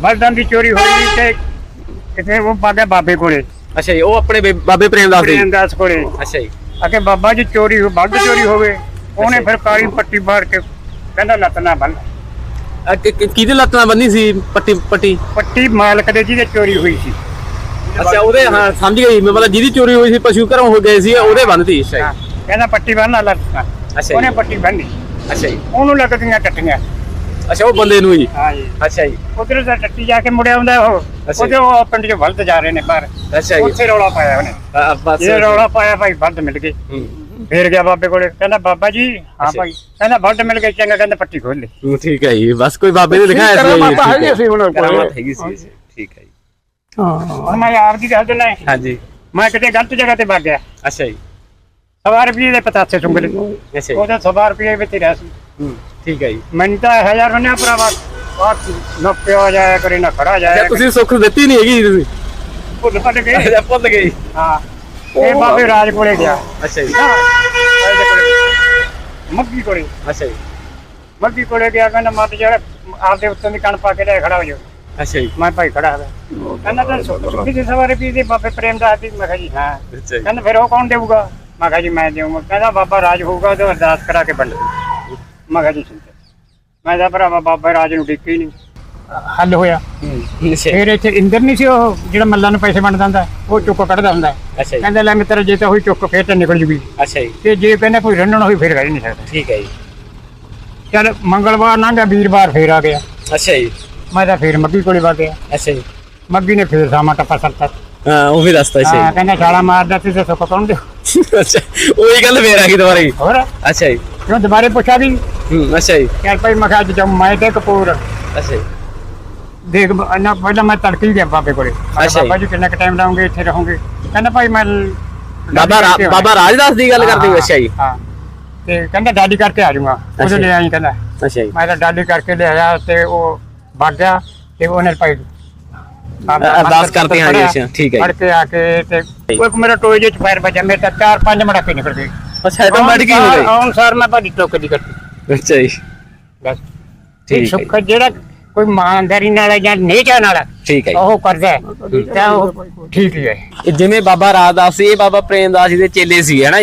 ਬਲਦਾਂ ਦੀ ਚੋਰੀ ਹੋਈ ਤੇ ਕਿਤੇ ਉਹ ਬਾਗੇ ਬਾਬੇ ਕੋਲੇ। ਅੱਛਾ ਜੀ ਉਹ ਆਪਣੇ ਬੇ- ਬਾਬੇ ਪ੍ਰੇਮਦਾਸ ਦੇ ਪ੍ਰੇਮਦਾਸ ਕੋਲੇ। ਅੱਛਾ ਜੀ। ਅਕੇ ਬਾਬਾ ਜੀ ਚੋਰੀ ਹੋ ਬਲਦ ਚੋਰੀ ਹੋਵੇ ਉਹਨੇ। ਫਿਰ ਕਾਲੀ ਪੱਟੀ ਮਾਰ ਕੇ ਕਹਿੰਦਾ ਲੱਤ ਨਾ ਬੰਨ। ਅਹ ਕਿ- ਕਿ- ਕਿਹਦੇ ਲੱਤਾਂ ਬੰਨੀ ਸੀ ਪੱਟੀ ਪੱਟੀ? ਪੱਟੀ ਮਾਲਕ ਦੇ ਜਿਹਦੇ ਚੋਰੀ ਹੋਈ ਸੀ। ਅੱਛਾ ਉਹਦੇ ਹਾਂ ਸਮਝ ਗਈ ਮੈਂ ਮਤਲਬ ਜਿਹਦੀ ਚੋਰੀ ਹੋਈ ਸੀ ਪਸ਼ੂ ਘਰੋਂ ਹੋ ਗਏ ਸੀ ਉਹਦੇ ਬੰਨਤੀ ਅੱਛਾ ਹਾਂ, ਜੀ ਕਹਿੰਦਾ ਪੱਟੀ ਬੰਨ ਲੱਤ ਨਾਲ। ਅੱਛਾ ਉਹਨੇ ਜੀ ਪੱਟੀ ਬੰਨੀ। ਅੱਛਾ ਜੀ। ਉਹਨੂੰ ਲੱਗਦੀਆਂ ਟੱਟੀਆਂ। ਅੱਛਾ ਉਹ ਬੰਦੇ ਨੂੰ ਜੀ ਹਾਂ? ਜੀ ਅੱਛਾ ਜੀ। ਉਧਰ ਦਾ ਟੱਟੀ ਜਾ ਕੇ ਮੁੜਿਆ ਹੁੰਦਾ ਉਹ। ਅੱਛਾ ਉਹਦੇ ਉਹ ਪਿੰਡ ਚ ਵਲਦ ਜਾ ਰਹੇ ਨੇ ਬਾਹਰ। ਅੱਛਾ ਜੀ। ਉੱਥੇ ਰੌਲਾ ਪਾਇਆ ਉਹਨੇ। ਅਹ ਬਸ। ਇਹ ਰੌਲਾ ਪਾਇਆ ਭਾਈ ਵਲਦ ਮਿਲ ਗਏ ਹੂੰ। ਫੇਰ ਗਿਆ ਬਾਬੇ ਕੋਲੇ। ਕਹਿੰਦਾ ਬਾਬਾ ਜੀ ਹਾਂ ਅੱਛਾ। ਭਾਈ। ਕਹਿੰਦਾ ਵਲਦ ਮਿਲ ਗਏ ਚੰਗਾ। ਕਹਿੰਦਾ ਪੱਟੀ ਖੋਲ ਲੈ। ਹੂੰ, ਠੀਕ ਹੈ ਜੀ। ਬਸ ਕੋਈ ਬਾਬੇ ਨੇ ਦਿਖਾਇਆ ਸੀ ਜੀ, ਠੀਕ ਹੈਗੀ ਸੀ ਉਹਨਾਂ ਕੋਲ। ਕਰਾਮਾਤ ਹੈਗੀ ਸੀ ਜੀ, ਠੀਕ ਹੈ ਜੀ। ਹੁਣ ਮੈਂ ਆਪ ਦੀ ਗੱਲ ਦਿੰਦਾ ਹਾਂਜੀ। ਮੈਂ ਕਿਤੇ ਗਲਤ ਜਗ੍ਹਾ ਤੇ ਵਗ ਗਿਆ। ਅੱਛਾ ਜੀ। ਸਵਾ ਰੁਪਏ ਦੇ ਪਤਾਸੇ ਸੁੰਗਲੇ। ਅੱਛਾ ਜੀ। ਉਹਦਾ ਸਵਾ ਰੁਪਏ ਵਿੱਚ ਰਿਹਾ ਸੀ। ਹੂੰ, ਠੀਕ ਹੈ ਜੀ। ਮੈਨੂੰ ਤਾਂ ਹਜ਼ਾਰ ਉਹਨੇ ਭਰਾਵਾ ਬਾਤ ਨਾ ਪਿਆ ਜਾਇਆ ਕਰੇ ਨਾ ਖੜਾ ਜਾਇਆ ਤੁਸੀਂ ਸੁੱਖ ਦਿੱਤੀ ਨਹੀਂ ਹੈਗੀ ਜੀ ਤੁਸੀਂ। ਭੁੱਲ ਭੱਲ ਗਏ। ਅੱਛਾ ਭੁੱਲ ਗਏ। ਜੀ। ਹਾਂ ਇਹ ਬਾਬੇ ਰਾਜ ਕੋਲੇ ਗਿਆ। ਅੱਛਾ ਜੀ। ਹਾਂ, ਇਹਦੇ ਕੋਲੇ ਮੱਗੀ ਕੋਲੇ। ਅੱਛਾ ਜੀ। ਮੱਗੀ ਕੋਲੇ ਗਿਆ ਕਹਿੰਦਾ ਮਤ ਜਿਹੜਾ ਆਪਦੇ ਉੱਤੋਂ ਦੀ ਕਣ ਪਾ ਕੇ ਲੈ ਖੜਾ ਹੋ ਜਾ ਅੱਛਾ ਜੀ। ਮੈਂ ਭਾਈ ਖੜਾ ਹਾਂ ਕਹਿੰਦਾ ਤਾਂ ਸੁੱਖੀ ਦੇ ਸਵਾਰੇ ਦੇ ਬਾਬੇ ਪ੍ਰੇਮ ਦਾ। ਆਦੀ ਮੈਂ ਕਿਹਾ ਜੀ ਹਾਂ। ਅੱਛਾ ਜੀ। ਕਹਿੰਦਾ ਫਿਰ ਉਹ ਕੌਣ ਦੇਊਗਾ? ਮੈਂ ਕਿਹਾ ਜੀ ਮੈਂ ਦੇਊਂਗਾ। ਕਹਿੰਦਾ ਬਾਬਾ ਰਾਜ ਹੋਊਗਾ ਤੇ ਅਰਦਾਸ ਕਰਾ ਕੇ ਬੰਦ ਮੈਂ ਕਿਹਾ ਜੀ ਠੀਕ ਹੈ ਮੈਂ ਤਾਂ ਭਰਾਵਾ ਬਾਬਾ ਰਾਜ ਨੂੰ ਡਿੱਕੀ ਨਹੀਂ ਹੱਲ ਹੋਇਆ। ਹੂੰ, ਅੱਛਾ। ਫਿਰ ਇੱਥੇ ਇੰਦਰ ਨਹੀਂ ਸੀ ਉਹ ਜਿਹੜਾ ਮੱਲਾਂ ਨੂੰ ਪੈਸੇ ਵੰਡਦਾ ਹੁੰਦਾ? ਉਹ ਚੁੱਕ ਕੱਢਦਾ ਹੁੰਦਾ। ਅੱਛਾ ਜੀ। ਕਹਿੰਦਾ ਲੈ ਮਿੱਤਰ ਜੇ ਤਾਂ ਹੋਈ ਚੁੱਕ ਫੇਰ ਤਾਂ ਨਿਕਲ ਜੂਗੀ। ਅੱਛਾ ਜੀ। ਤੇ ਜੇ ਕਹਿੰਦਾ ਕੋਈ ਰੰਨਣ ਹੋਈ ਫਿਰ ਰਹਿ ਨਹੀਂ ਸਕਦਾ। ਠੀਕ ਹੈ ਜੀ। ਚਲ ਮੰਗਲਵਾਰ ਲੰਘਿਆ ਵੀਰਵਾਰ ਫੇਰ ਆ ਗਿਆ। ਅੱਛਾ ਜੀ। ਮੈਂ ਤਾਂ ਫੇਰ ਮੱਗੀ ਕੋਲੇ ਵਗ ਗਿਆ। ਅੱਛਾ ਜੀ। ਮੱਗੀ ਨੇ ਫੇਰ ਸਾਮਾ ਟੱਪਾ ਸਰਤਾ। ਹਾਂ ਉਹ ਵੀ ਦੱਸਤਾ ਹਾਂ ਸੀ ਕਹਿੰਦਾ ਛਾਲਾ ਮਾਰਦਾ ਸੀ ਤੇ ਸੁੱਕ ਦਿਓ। ਅੱਛਾ ਉਹੀ ਗੱਲ ਫੇਰ ਆ ਗਈ ਦੁਬਾਰਾ। ਜੀ ਹੋਰ? ਅੱਛਾ ਜੀ। ਕਿਉਂ ਦੁਬਾਰੇ ਪੁੱਛਿਆ ਵੀ? ਹੂੰ ਅੱਛਾ ਜੀ। ਚੱਲ ਭਾਈ ਮੈਂ ਕਿਹਾ ਅੱਜ ਜਮ ਮੈਂ ਤੇ ਕਪੂਰ। ਅੱਛਾ ਜੀ। ਦੇਖ ਇੰਨਾ ਪਹਿਲਾਂ ਮੈਂ ਤੜਕੇ ਹੀ ਗਿਆ ਬਾਬੇ ਕੋਲੇ। ਮੈਂ ਕਿਹਾ, ਅੱਛਾ ਜੀ। ਬਾਬਾ ਜੀ ਕਿੰਨਾ ਕੁ ਟਾਈਮ ਲਾਉਂਗੇ ਇੱਥੇ ਰਹੋਗੇ? ਕਹਿੰਦਾ ਭਾਈ ਮੈਂ ਬਾਬਾ ਰਾ- ਕਰਕੇ ਆਉਣਾ। ਬਾਬਾ ਰਾਜਦਾਸ ਦੀ ਗੱਲ ਕਰਦੇ ਹੋ ਅੱਛਾ ਜੀ। ਹਾਂ। ਤੇ ਕਹਿੰਦਾ ਡਾਡੀ ਕਰਕੇ ਆ ਜਾਊਗਾ। ਅੱਛਾ ਉਹਦੇ ਜੀ। ਲੈ ਆਈ ਕਹਿੰਦਾ। ਅੱਛਾ ਜੀ। ਮੈਂ ਤਾਂ ਡਾਡੀ ਕਰਕੇ ਲੈ ਆਇਆ ਤੇ ਉਹ ਵਗ ਗਿਆ ਤੇ ਉਹਨੇ ਭਾਈ ਅਰਦਾਸ ਕਰਤੇ ਹਾਂ ਜੀ, ਅੱਛਾ, ਠੀਕ ਹੈ ਜੀ। ਕੇ ਆ ਕੇ ਤੇ ਉਹ ਇੱਕ ਮੇਰਾ ਟੋਏ ਜਿਹੇ ਚ ਫਾਇਰ ਵੱਜਿਆ ਮੇਰੇ ਤਾਂ ਚਾਰ ਪੰਜ ਮੜਾਕੇ ਨਿਕਲ ਗਏ। ਅੱਛਾ ਇਹ ਤਾਂ ਵੱਡ ਗਈ ਹੋ ਗਈ ਆਉਣ ਸਾਰ ਮੈਂ ਭਾਜੀ ਟੋਕੇ ਦੀ ਕਰਤੀ ਅੱਛਾ ਜੀ। ਬਸ। ਠੀਕ ਹੈ ਇਹ ਸੁੱਖ ਜਿਹੜਾ ਕੋਈ ਇਮਾਨਦਾਰੀ ਨਾਲ ਜਾਂ ਨੇਚਾ ਨਾਲ ਠੀਕ ਹੈ ਜੀ। ਉਹ ਕਰਦਾ ਹੈ, ਤਾਂ ਉਹ ਠੀਕ ਹੀ ਹੈ। ਇਹ ਜਿਵੇਂ ਬਾਬਾ ਰਾਜਦਾਸ ਸੀ ਇਹ ਬਾਬਾ ਪ੍ਰੇਮਦਾਸ ਜੀ ਦੇ ਚੇਲੇ ਸੀ ਹੈ ਨਾ